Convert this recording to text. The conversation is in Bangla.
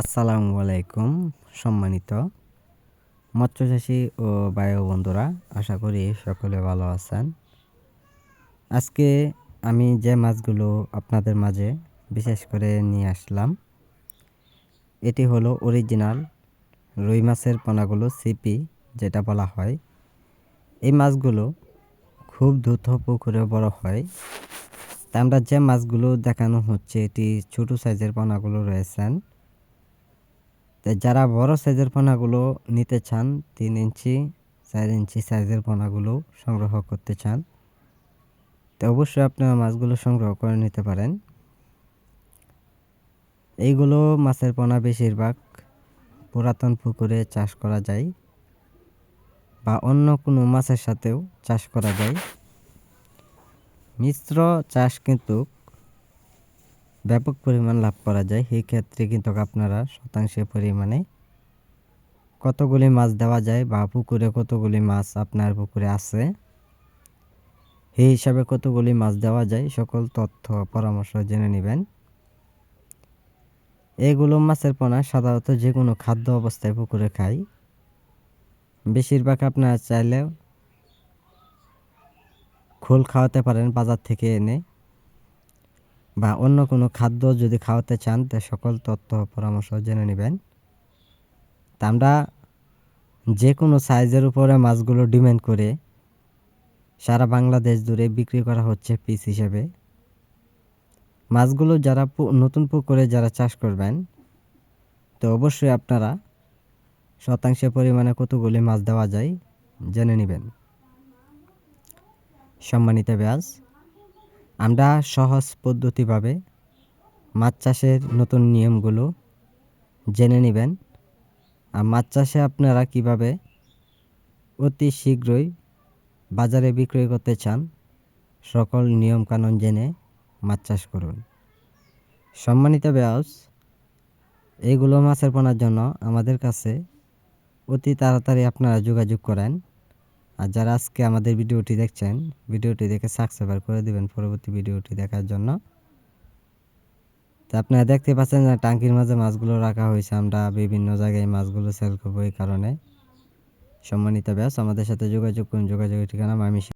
আসসালামু আলাইকুম, সম্মানিত মৎস্যচাষী ও বায়ু বন্ধুরা, আশা করি সকলে ভালো আছেন। আজকে আমি যে মাছগুলো আপনাদের মাঝে বিশেষ করে নিয়ে আসলাম, এটি হলো অরিজিনাল রুই মাছের পোনাগুলো সিপি যেটা বলা হয়। এই মাছগুলো খুব দ্রুত পুকুরে বড় হয়। তা আমরা যে মাছগুলো দেখানো হচ্ছে, এটি ছোট সাইজের পোনাগুলো রয়েছেন। তো যারা বড় সাইজের পোনাগুলো নিতে চান, তিন ইঞ্চি, চার ইঞ্চি সাইজের পোনাগুলো সংগ্রহ করতে চান, তো অবশ্যই আপনারা মাছগুলো সংগ্রহ করে নিতে পারেন। এইগুলো মাছের পোনা বেশিরভাগ পুরাতন পুকুরে চাষ করা যায় বা অন্য কোনো মাছের সাথেও চাষ করা যায়। মিশ্র চাষ কিন্তু ব্যাপক পরিমাণ লাভ করা যায়। সেই ক্ষেত্রে কিন্তু আপনারা শতাংশে পরিমাণে কতগুলি মাছ দেওয়া যায় বা পুকুরে কতগুলি মাছ আপনার পুকুরে আছে, সেই হিসাবে কতগুলি মাছ দেওয়া যায়, সকল তথ্য, পরামর্শ জেনে নেবেন। এগুলো মাছের পোনা সাধারণত যে কোনো খাদ্য অবস্থায় পুকুরে খাই বেশিরভাগ আপনারা চাইলেও খোল খাওয়াতে পারেন বাজার থেকে এনে। বা অন্য কোনো খাদ্য যদি খাওয়াতে চান, তা সকল তথ্য পরামর্শ জেনে নেবেন। তা আমরা যে কোনো সাইজের উপরে মাছগুলো ডিমান্ড করে সারা বাংলাদেশ জুড়ে বিক্রি করা হচ্ছে পিস হিসেবে। মাছগুলো যারা নতুন পুকুরে যারা চাষ করবেন, তো অবশ্যই আপনারা শতাংশে পরিমাণে কতগুলি মাছ দেওয়া যায় জেনে নেবেন। সম্মানিত ব্যাস আমরা সহজ পদ্ধতিভাবে মাছ চাষের নতুন নিয়মগুলো জেনে নেবেন। আর মাছ চাষে আপনারা কীভাবে অতি শীঘ্রই বাজারে বিক্রয় করতে চান, সকল নিয়মকানুন জেনে মাছ চাষ করুন। সম্মানিত ব্যাস এইগুলো মাছের পোনার জন্য আমাদের কাছে অতি তাড়াতাড়ি আপনারা যোগাযোগ করেন। আর যারা আজকে আমাদের ভিডিওটি দেখছেন, ভিডিওটি দেখে সাবস্ক্রাইব করে দিবেন পরবর্তী ভিডিওটি দেখার জন্য। তো আপনারা দেখতে পাচ্ছেন যে টাঙ্কির মাঝে মাছগুলো রাখা হয়েছে। আমরা বিভিন্ন জায়গায় মাছগুলো সেল করব এই কারণে। সম্মানিত ব্যাস, আমাদের সাথে যোগাযোগ করুন। যোগাযোগের ঠিকানা মামি